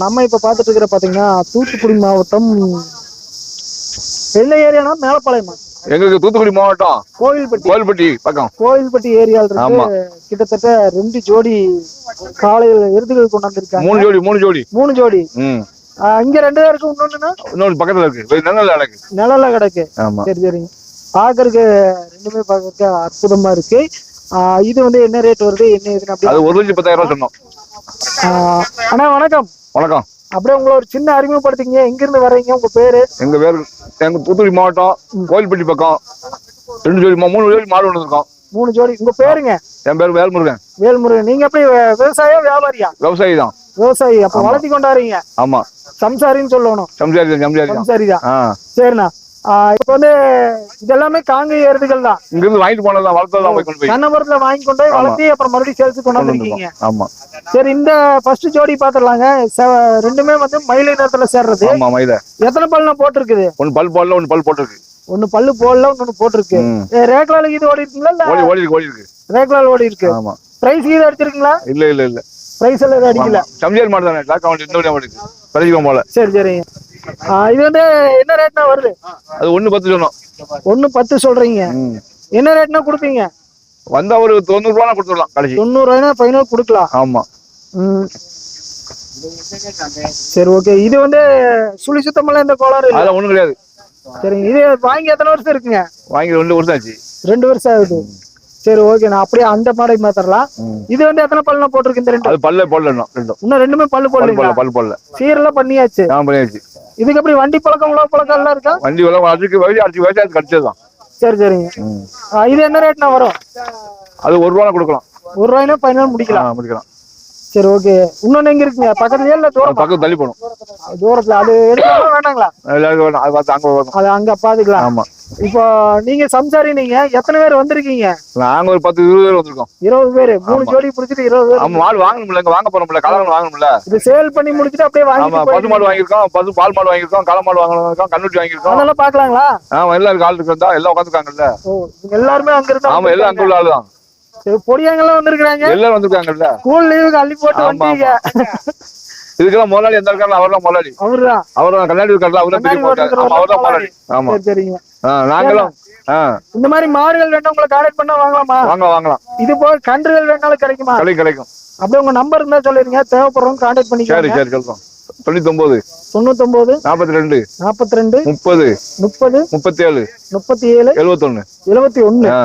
நம்ம இப்ப பாத்துட்டு இருக்கிற பாத்தீங்கன்னா தூத்துக்குடி மாவட்டம் வெள்ளை ஏரியானா மேலப்பாளையமா? எங்களுக்கு தூத்துக்குடி மாவட்டம். கோவில்பட்டி. கோயில்பட்டி பக்கம். கோவில்பட்டி ஏரியால. இருந்து கிட்டத்தட்ட ரெண்டு ஜோடி காலையில எருதுகள் கொண்டாந்துருக்காங்க மூணு ஜோடி மூணு ஜோடி. மூணு ஜோடி. இங்க ரெண்டு பேருக்கு இன்னொன்னுன்னா? இன்னொரு பக்கத்துல இருக்கு. நல்ல எனக்கு நிழல்ல கிடக்கு சரி சரிங்க பாக்குறதுக்கு ரெண்டுமே பாக்குறதுக்கு அற்புதமா இருக்கு. இது வந்து என்ன ரேட் வருது என்ன அப்படியே ஒரு லட்சம் பத்தாயிரம் ரூபாய் சொன்னோம். அண்ணா வணக்கம். வணக்கம். அப்படியே உங்களை ஒரு சின்ன அறிமுகப்படுத்திங்க எங்க இருந்து வர்றீங்க? உங்க பேரு? எங்க பேர்? எங்க தூத்துக்குடி மாவட்டம் கோயில்பட்டி பக்கம். ரெண்டு ஜோடி மூணு ஜோடி மாடு ஒன்று இருக்கோம் மூணு ஜோடி. உங்க பேருங்க? என் பேர் வேல்முருகன். வேல்முருகன். நீங்க எப்படி விவசாயம் வியாபாரியா? விவசாயி தான் விவசாயி. அப்ப வளர்த்தி கொண்டாடுறீங்க. ஆமா. சம்சாரின்னு சொல்லணும். சம்சாரி தான் சம்சாரி சம்சாரி தான் சரிண்ணா. இப்ப வந்து இதெல்லாமே காங்கை எருதுகள் தான். இங்க இருந்து வாங்கிட்டு போனதான் வளர்த்ததான் போய் கொண்டு போய். கண்ணபுரத்துல வாங்கி கொண்டு போய். வளர்த்தி அப்புறம் மறுபடியும் சேர்த்து கொண்டு வந்திருக்கோம் ஆமா. சரி இந்த ஃபர்ஸ்ட் ஜோடி பாத்துடலாங்க. ரெண்டுமே வந்து மயிலை நேரத்துல சேர்றது. ஆமா மயில. எத்தனை பல்லுனா போட்டிருக்குது? ஒன்னு பல் போடல ஒன்னு பல் போட்டிருக்கு. ஒண்ணு பல்லு போடல ஒண்ணு போட்டிருக்கு. ம். ஏ, ரேக்லால இது ஓடி இருக்குங்களா இல்ல ஓடி ஓடி இருக்கு ஓடி இருக்கு. ரேக்லால் ஓடி இருக்கு? ஆமா. பிரைஸ் இது அடிச்சிருக்கீங்களா? இல்ல இல்ல இல்ல. பிரைஸ் எல்லாம் அடிக்கல. சம்சாரி மாடு தானே லாக் அவன் இந்த மாடு போல. சரி சரிங்க. இது வந்து என்ன ரேட்னா வருது? அது ஒண்ணு பத்து சொன்னோம். ஒண்ணு பத்து சொல்றீங்க. என்ன ரேட்னா கொடுப்பீங்க? வந்தா ஒரு தொண்ணூறு ரூபா கொடுத்துடலாம் கடைசி. தொண்ணூறு ரூபாய்னா ஃபைனல் கொடுக்கலாம். ஆமா. சரி ஓகே இது வந்து சுழி சுத்தமெல்லாம் இந்த கோளாறு அதெல்லாம் ஒண்ணும் கிடையாது. சரிங்க. இது வாங்கி எத்தனை வருஷம் இருக்குங்க? வாங்கி ரெண்டு வருஷம் ஆச்சு. ரெண்டு வருஷம் ஆகுது. சரி ஓகே நான் அப்படியே அந்த மாடை மாத்திரலாம். இது வந்து எத்தனை பல்லுனா போட்டிருக்கு இந்த ரெண்டு? அது பல்ல போடல இன்னும் ரெண்டும். இன்னும் ரெண்டுமே பல்லு போடல பல் போடல. சீரெல்லாம் பண்ணியாச்சு. நான் பண்ணியாச்சு. இதுக்கு எப்படி வண்டி பழக்கம் உழவு பழக்கம் எல்லாம் இருக்கா? வண்டி விலை அதுக்கு வயசு அடிச்சு வயசு அது கிடைச்சதுதான். சரி சரிங்க. இது என்ன ரேட்னா வரும்? அது ஒரு ரூபா கொடுக்கலாம். ஒரு ரூபாய்னா ஃபைனல் முடிக்கலாம். முடிக்கலாம். சரி ஓகே இன்னொன்னு எங்க இருக்குங்க? பக்கத்துலயே இல்ல தூரம் பக்கத்து தள்ளி போகணும். தூரத்துல அது எடுக்கலாமா வேண்டாங்களா அது பார்த்து அங்க அது அங்க பாத்துக்கலாம் ஆமா. இப்போ நீங்க சம்சாரி நீங்க எத்தனை பேர் வந்திருக்கீங்க? நாங்க ஒரு பத்து இருபது பேர் வந்திருக்கோம். இருபது பேரு. மூணு ஆமா. ஜோடி பிடிச்சிட்டு இருபது பேர். ஆமா மாடு வாங்கணும்ல இங்க வாங்க போறோம்ல கலர் வாங்கணும்ல. இது சேல் பண்ணி முடிச்சிட்டு அப்படியே ஆமா வாங்கிட்டு பசு மாடு வாங்கியிருக்கோம் பசு பால் மாடு வாங்கியிருக்கோம் களை மாடு வாங்கியிருக்கோம் கண்ணுட்டி வாங்கியிருக்கோம். அதெல்லாம் பாக்கலாங்களா ஆமா எல்லாருக்கும் ஆள் இருக்கா எல்லாம் உட்காந்துருக்காங்கல்ல. எல்லாருமே அங்க இருந்தா ஆமா எல்லாம் அங்க உள்ள ஆளு தான் பொடியாங்கெல்லாம் வந்திருக்காங்க எல்லாரும் வந்திருக்காங்கல்ல? ஸ்கூல் லீவுக்கு அள்ளி போட்டு வந்தீங்க இதுக்கெல்லாம் முதலாளி எந்த இருக்காரு அவர் தான் முதலாளி. அவர்தான். அவர் தான் கண்ணாடி இருக்காருல அவர் தான் பெரிய கண்ணாடி முதலாளி. ஆமா. சரி சரிங்க நாங்களும் இந்த மாதிரி மாடுகள் வேணும் உங்களை கான்டாக்ட் பண்ணா வாங்கலாமா? வாங்க வாங்கலாம். இது போக கன்றுகள் வேணாலும் கிடைக்குமா? கிடைக்கும் கிடைக்கும். அப்படியே உங்க நம்பர் இருந்தா சொல்லிருங்க. தேவைப்படுறவங்க கான்டாக்ட் சரி பண்ணிக்கோங்க. சரி சொல்றோம். தொண்ணூத்தி ஒன்பது தொண்ணூத்தொன்பது நாற்பத்தி ரெண்டு நாற்பத்தி ரெண்டு முப்பது முப்பது முப்பத்தி ஏழு முப்பத்தி ஏழு எழுபத்தி ஒண்ணு ஆ.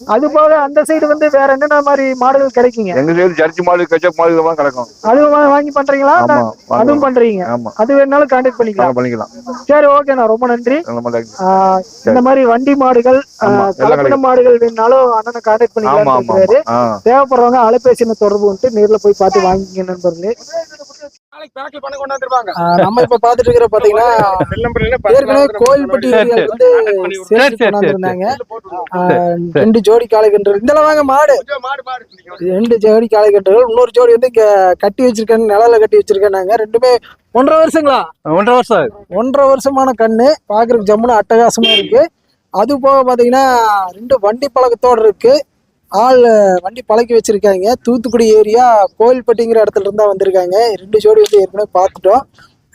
அது போக அந்த சைடு வந்து வேற என்னென்ன மாதிரி மாடுகள் கிடைக்குங்க? எங்க சைடு சர்ச்சி மாடு கச்சப் மாடு இதெல்லாம் கிடக்கும். அதுவும் வாங்கி பண்றீங்களா? அதுவும். பண்றீங்க. ஆமா. அது வேணாலும் கான்டாக்ட் பண்ணிக்கலாம். பண்ணிக்கலாம். சரி ஓகேண்ணா ரொம்ப நன்றி. இந்த மாதிரி வண்டி மாடுகள் கிடைக்கும். மாடுகள் வேணாலும் அண்ணனை கான்டாக்ட் பண்ணிக்கலாம் தேவைப்படுறவங்க அலைபேசியில தொடர்பு வந்துட்டு நேர்ல போய் பார்த்து வாங்கிக்க நண்பர்களே. நம்ம இப்ப பாத்துட்டு இருக்கிற பாத்தீங்கன்னா ஏற்கனவே கோயில்பட்டி ஏரியால வந்து கொண்டாந்துருந்தாங்க. ரெண்டு ஜோடி காளைக்கன்றுகள். இதெல்லாம் வாங்க மாடு. ரெண்டு ஜோடி காளைக்கன்றுகள். இன்னொரு ஜோடி வந்து கட்டி வச்சிருக்கேன் நிழல கட்டி வச்சிருக்கேன் ரெண்டுமே ஒன்றரை வருஷங்களா? ஒன்றரை வருஷம் ஒன்றரை வருஷமான கண்ணு. பாக்குறதுக்கு ஜம்முன்னு அட்டகாசமா இருக்கு. அது போக பாத்தீங்கன்னா ரெண்டு வண்டி பழக்கத்தோட இருக்கு. ஆள் வண்டி பழக்கி வச்சிருக்காங்க. தூத்துக்குடி ஏரியா கோயில்பட்டிங்கிற இடத்துல இருந்தா வந்திருக்காங்க. ரெண்டு ஜோடி வந்து ஏற்கனவே பார்த்துட்டோம்.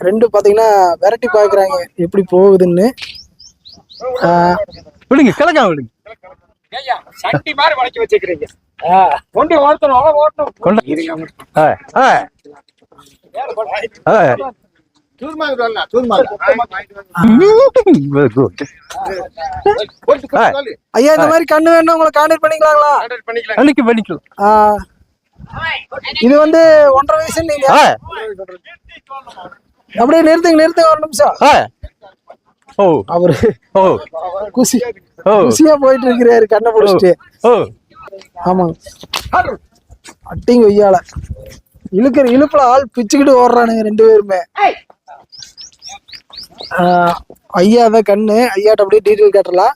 ரெண்டு பாத்தீங்கன்னா விரட்டி பாக்குறாங்க. எப்படி போகுதுன்னு. விடுங்க கிழக்கா விடுங்க. சட்டி மாதிரி வளைச்சு வச்சுக்கிறீங்க ஓட்டணும். ஓட்டணும் ஐயா இந்த மாதிரி கண்ணு வேணும் உங்களை கான்டாக்ட் பண்ணிக்கலாங்களா? பண்ணிக்க பண்ணிக்கலாம். ஆ, இது வந்து ஒன்றரை வயசு நீங்க? ஆ. அப்படியே நிறுத்துங்க நிறுத்துங்க ஒரு நிமிஷம். ஓ. அவரு ஓ. குசி ஓ. குசியா போயிட்டு இருக்கிறாரு கண்ணை பிடிச்சிட்டு. ஓ. ஆமாங்க அட்டிங்க வெய்யால. இழுக்கிற இழுப்புல ஆள் பிச்சுக்கிட்டு ஓடுறானுங்க ரெண்டு பேருமே. ஐயா தான் கண்ணு. ஐயாட்ட அப்படியே டீட்டெயில் கேட்டுடலாம்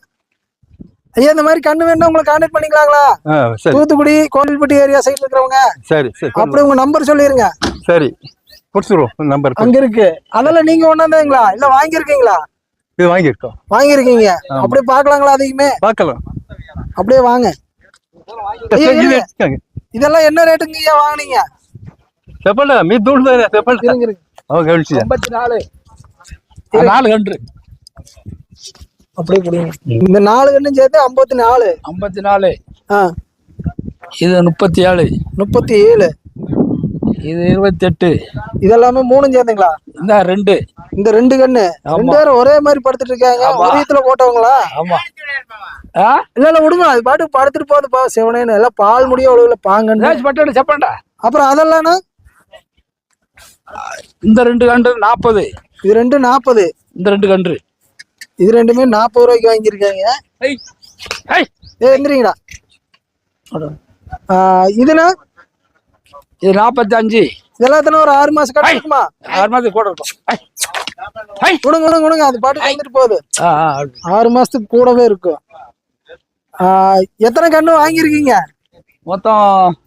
ஐயா இந்த மாதிரி கண்ணு வேணும் உங்களை கான்டாக்ட் பண்ணிக்கலாங்களா? தூத்துக்குடி கோவில்பட்டி ஏரியா சைட்ல இருக்கிறவங்க. சரி சரி. அப்படி உங்க நம்பர் சொல்லிருங்க. சரி. கொடுத்துருவோம் நம்பர் அங்க இருக்கு. அதெல்லாம் நீங்க ஒண்ணாந்தீங்களா இல்ல வாங்கியிருக்கீங்களா? இது வாங்கியிருக்கோம். வாங்கியிருக்கீங்க. அப்படியே பாக்கலாங்களா அதிகமே? பார்க்கலாம். அப்படியே வாங்க. இதெல்லாம் என்ன ரேட்டுங்க ஐயா வாங்குனீங்க? செப்பல்டா மீ தூள் தான். செப்பல் இருங்க இருங்க. அவங்க கழிச்சு 54 நாலு கன்று. அப்படியே கொடுங்க. இந்த நாலு கண்ணும் சேர்த்து ஐம்பத்தி நாலு. ஐம்பத்தி நாலு ஆ. இது முப்பத்தி ஏழு முப்பத்தி ஏழு இது இருபத்தெட்டு. இதெல்லாமே மூணும் சேர்ந்துங்களா? இந்த ரெண்டு. இந்த ரெண்டு கண்ணு ரெண்டு பேரும் ஒரே மாதிரி படுத்துட்டு இருக்காங்க. உரியத்துல போட்டவங்களா? ஆமா. ஆ? இல்ல இல்ல விடுங்க. அது பாட்டுக்கு படுத்துட்டு போகுதுப்பா சிவனேன்னு எல்லாம் பால் முடிய ஒழுகுல பாங்கன்னு. பட்டாடு செப்பண்டா. அப்புறம் அதெல்லாம் இந்த ரெண்டு கன்று நாற்பது இது ரெண்டு நாற்பது இந்த ரெண்டு கன்று. இது ரெண்டுமே நாற்பது ரூபாய்க்கு வாங்கியிருக்காங்க. ஏ எந்திரிங்கடா. இதுனா இது நாற்பத்தி அஞ்சு இதெல்லாம் எத்தனை ஒரு ஆறு மாசம் கட்டு இருக்குமா? ஆறு மாதத்துக்கு கூட இருக்கும். விடுங்க விடுங்க விடுங்க அது பாட்டுக்கு வந்துட்டு போகுது. ஆறு மாசத்துக்கு கூடவே இருக்கும். எத்தனை கண்ணு வாங்கியிருக்கீங்க? மொத்தம்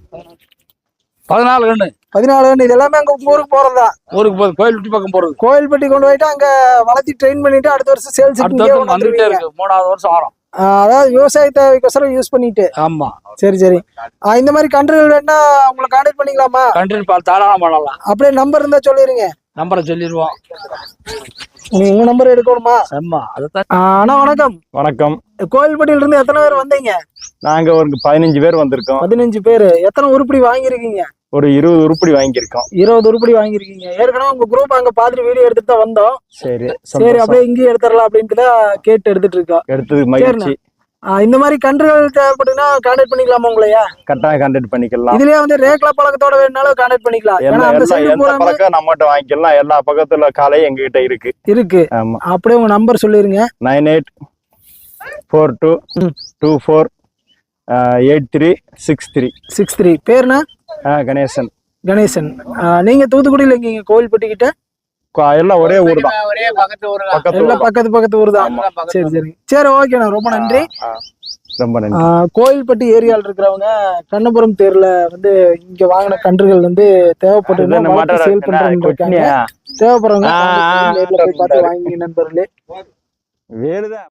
பதினாலு கன்று. பதினாலு இது எல்லாமே அங்க ஊருக்கு போறதா? ஊருக்கு போகுது கோயில் விட்டு பக்கம் போறது. கோயில்பட்டி கொண்டு போயிட்டு அங்க வளர்த்தி ட்ரெயின் பண்ணிட்டு அடுத்த வருஷம் சேல்ஸ் வந்துகிட்டே இருக்கு. மூணாவது வருஷம் வரும். அதாவது விவசாய தேவைக்கோசரம் யூஸ் பண்ணிட்டு. ஆமா. சரி சரி. இந்த மாதிரி கன்றுகள் வேணா உங்களை கான்டாக்ட் பண்ணிக்கலாமா? பால் தாராளம் பண்ணலாம். அப்படியே நம்பர் இருந்தா சொல்லிருங்க. நம்பரை சொல்லிடுவோம் உங்க நம்பர் எடுக்கணுமா? ஆமா அண்ணா வணக்கம். வணக்கம். கோயில்பட்டியில இருந்து எத்தனை பேர் வந்தீங்க? நாங்க ஒரு பதினஞ்சு பேர் வந்திருக்கோம். பதினஞ்சு பேர். எத்தனை உருப்படி வாங்கியிருக்கீங்க? ஒரு இருபது உருப்படி வாங்கியிருக்கோம். இருபது உருப்படி வாங்கியிருக்கீங்க. ஏற்கனவே உங்க குரூப் அங்க பாத்துட்டு வீடியோ எடுத்துட்டு தான் வந்தோம். சரி சரி. அப்படியே இங்கேயும் எடுத்துடலாம் அப்படின்ட்டு தான் கேட்டு எடுத்துட்டு இருக்கோம். எடுத்தது மகிழ்ச்சி. இந்த மாதிரி கன்றுகள் தேவைப்படுதுன்னா கான்டாக்ட் பண்ணிக்கலாமா உங்களையா? கட்டாயம் கண்டக்ட் பண்ணிக்கலாம். இதுலயே வந்து ரேக்லா பழக்கத்தோட வேணுனாலும் கான்டாக்ட் பண்ணிக்கலாம். ஏன்னா அந்த சைடு பழக்கம் நம்மகிட்ட வாங்கிக்கலாம். எல்லா பக்கத்துல காலையும் எங்ககிட்ட இருக்கு. இருக்கு. ஆமா. அப்படியே உங்க நம்பர் சொல்லிருங்க. Nine eight four two two four eight three six three six three பேர்னா கணேசன். கணேசன் நீங்க தூத்துக்குடியில இருக்கீங்க கோவில்பட்டி கிட்ட கா- எல்லாம் ஒரே ஊர் தான். ஒரே பக்கத்து ஊர் பக்கத்து எல்லாம். பக்கத்து பக்கத்து ஊர் தான். சரி சரி. சரி ஓகேண்ணா ரொம்ப நன்றி. ரொம்ப நன்றி. கோயில்பட்டி ஏரியால இருக்கிறவங்க கண்ணபுரம் தேர்ல வந்து இங்க வாங்கின கன்றுகள் வந்து தேவைப்பட்டு சேல் கொட்டினியா தேவைப்படுறவங்க. நேர்ல போய் பார்த்து வாங்கி நண்பர்களே. வேறுதான்